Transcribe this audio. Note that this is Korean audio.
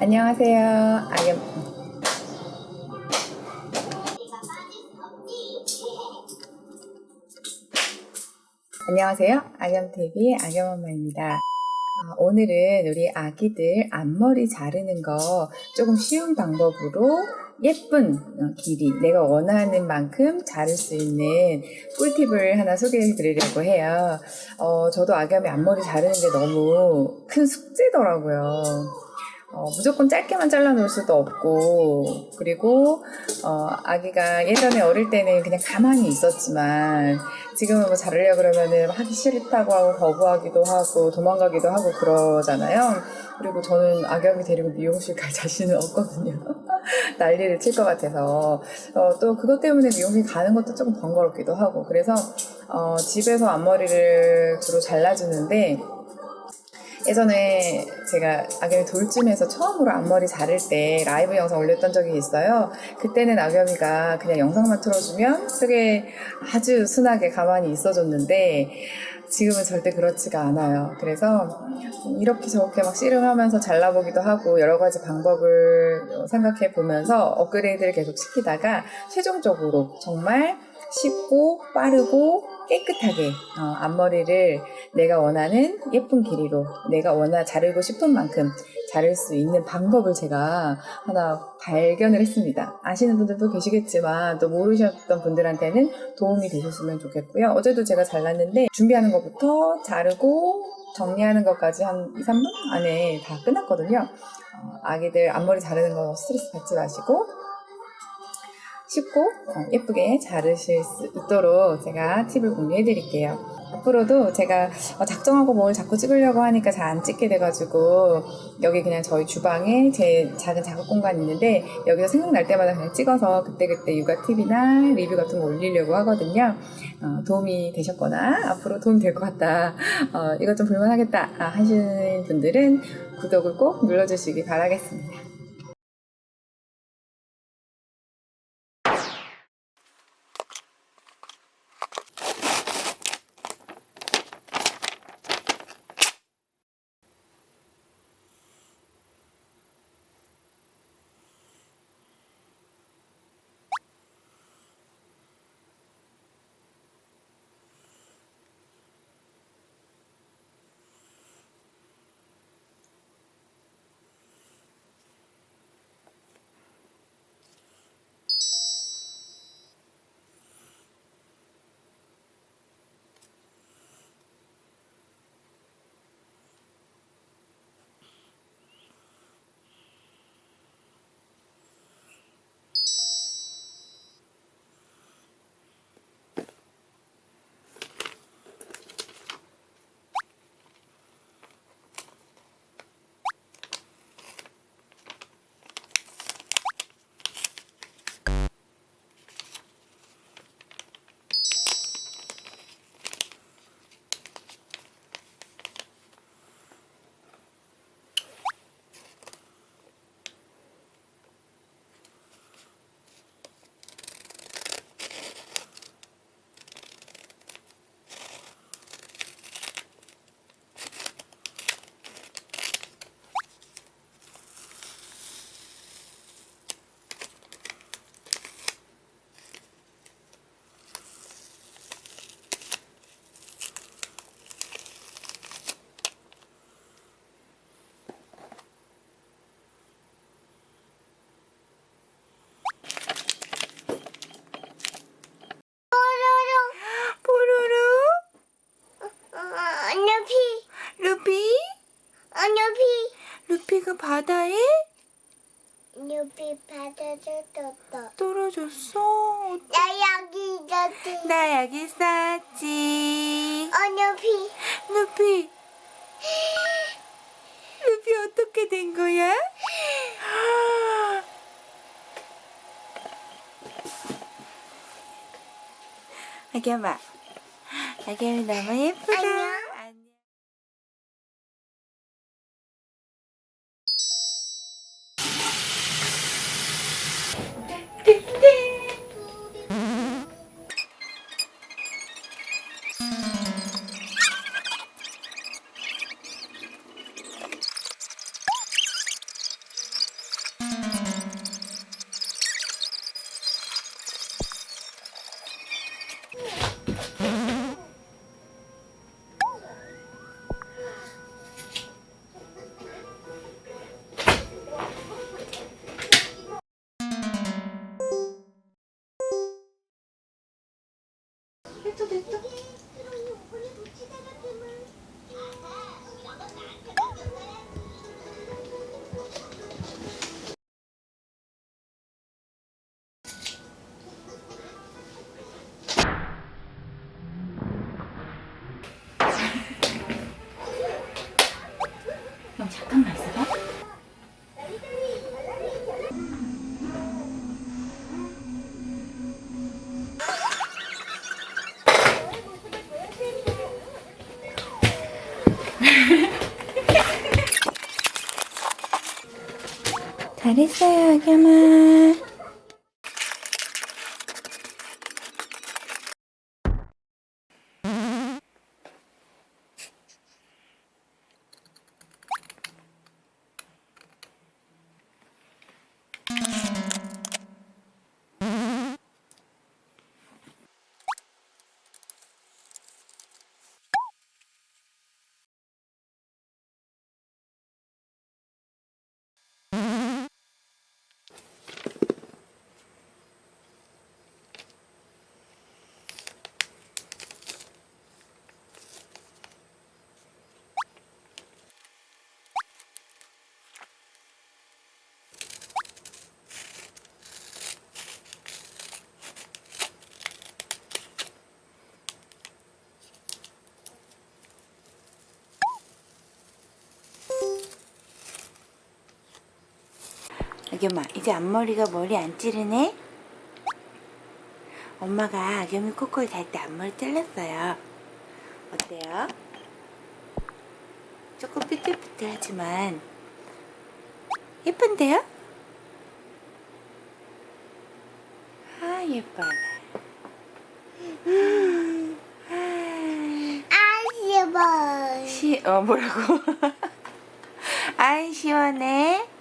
안녕하세요. 아겸. 안녕하세요. 아겸TV의 아겸엄마입니다. 아, 오늘은 우리 아기들 앞머리 자르는 거 조금 쉬운 방법으로 예쁜 어, 길이, 내가 원하는 만큼 자를 수 있는 꿀팁을 하나 소개해 드리려고 해요. 어, 저도 아겸이 앞머리 자르는 게 너무 큰 숙제더라고요. 어, 무조건 짧게만 잘라놓을 수도 없고, 그리고, 어, 아기가 예전에 어릴 때는 그냥 가만히 있었지만, 지금은 뭐 자르려 그러면은 하기 싫다고 하고, 거부하기도 하고, 도망가기도 하고 그러잖아요. 그리고 저는 아기를 데리고 미용실 갈 자신은 없거든요. 난리를 칠 것 같아서. 어, 또 그것 때문에 미용실 가는 것도 조금 번거롭기도 하고, 그래서, 어, 집에서 앞머리를 주로 잘라주는데, 예전에 제가 아겸이 돌쯤에서 처음으로 앞머리 자를 때 라이브 영상 올렸던 적이 있어요. 그때는 아겸이가 그냥 영상만 틀어주면 되게 아주 순하게 가만히 있어줬는데 지금은 절대 그렇지가 않아요. 그래서 이렇게 저렇게 막 씨름하면서 잘라보기도 하고 여러 가지 방법을 생각해 보면서 업그레이드를 계속 시키다가 최종적으로 정말 쉽고 빠르고 깨끗하게 어, 앞머리를 내가 원하는 예쁜 길이로 내가 원하 자르고 싶은 만큼 자를 수 있는 방법을 제가 하나 발견을 했습니다. 아시는 분들도 계시겠지만 또 모르셨던 분들한테는 도움이 되셨으면 좋겠고요. 어제도 제가 잘랐는데 준비하는 것부터 자르고 정리하는 것까지 한 2, 3분 안에 다 끝났거든요. 어, 아기들 앞머리 자르는 거 스트레스 받지 마시고 쉽고 어, 예쁘게 자르실 수 있도록 제가 팁을 공유해 드릴게요. 앞으로도 제가 어, 작정하고 뭘 자꾸 찍으려고 하니까 잘 안 찍게 돼가지고 여기 그냥 저희 주방에 제 작은 작업 공간 있는데 여기서 생각날 때마다 그냥 찍어서 그때그때 육아 팁이나 리뷰 같은 거 올리려고 하거든요. 어, 도움이 되셨거나 앞으로 도움이 될것 같다. 어, 이것 좀 볼만하겠다 아, 하시는 분들은 구독을 꼭 눌러주시기 바라겠습니다. 바다에 루피 받아줘 떴어. 떨어졌어. 나 여기 있었지. 나 여기 있었지. 어, 루피, 루피. 루피 어떻게 된 거야? 아겸아, 아겸이 너무 예쁘다. 됐다 됐다. 잘했어요, 아겸아. 아겸아, 이제 앞머리가 머리 안 찌르네? 엄마가 아겸이 코코이 달때 앞머리 잘랐어요. 어때요? 조금 삐뚤삐뚤하지만 예쁜데요? 아 예뻐. 아시버. 시, 어 뭐라고? 아이 시원해.